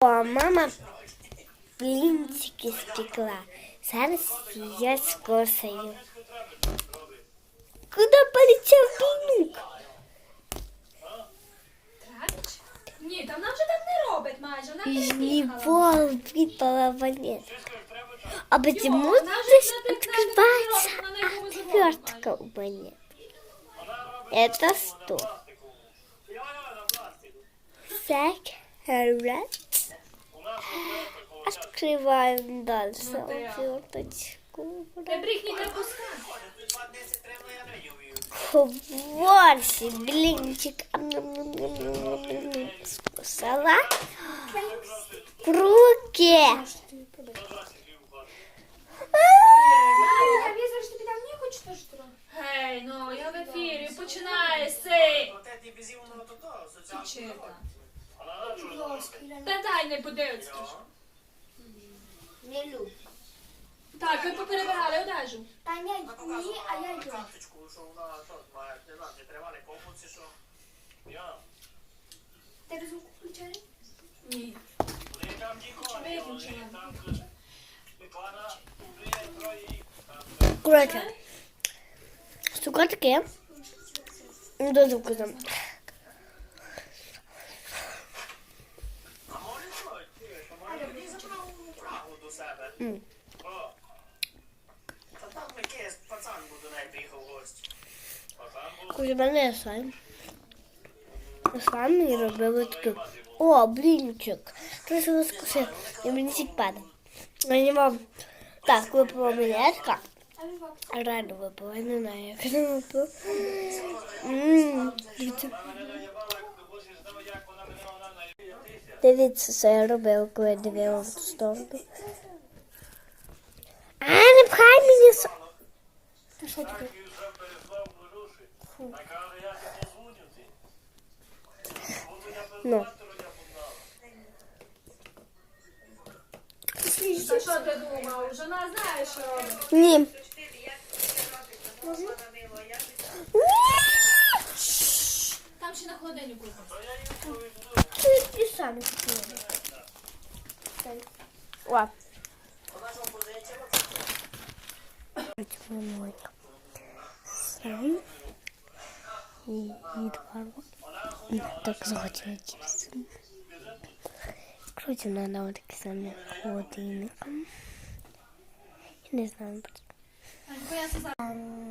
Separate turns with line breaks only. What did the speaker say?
О, мама блинчики спекла. Зараз я скосаю. Куда полетел пинук?
Травич? Ні, та вона вже так не робить майже. Вона
Из
переїхала.
него выпала монета. А почему
Вона
здесь
вже на
открывается
на неї визивала
отвертка у монет? Это сто. Секрет. Открываем дальше отверточку.
Не брехні не пускай.
Борщ, блинчик. Скусала. В руки.
А візер ж тобі там не хочеш теж трохи? Гей, ну я в ефірі, починає сей. Чита. Та дай не подивиться.
Не люблю.
Так, ви поперебирали одежу.
Та ні, ні, а я йду.
карточку, що вона що, має, не знаю, чи тривали комплекси, що. був.
У мене є слайм. Слайм і робили таке. О, блінчик. Трохи розкусив. І блінчик падав. Мені вам так випала монетка. Рано випала, я не знаю, як вона випала. М, Дивіться. Дивіться, що я робила, коли я дивилася в ту сторону. Ну.
Та що ти думав? Жона знає, що робить.
Ні.
Там ще на холодильнику.
Ти самі хотіли. О. Сам. І відвару. Так захотілося. Короче, надо вот таки самі холодильником. Я не знаю.
Бо я сказала.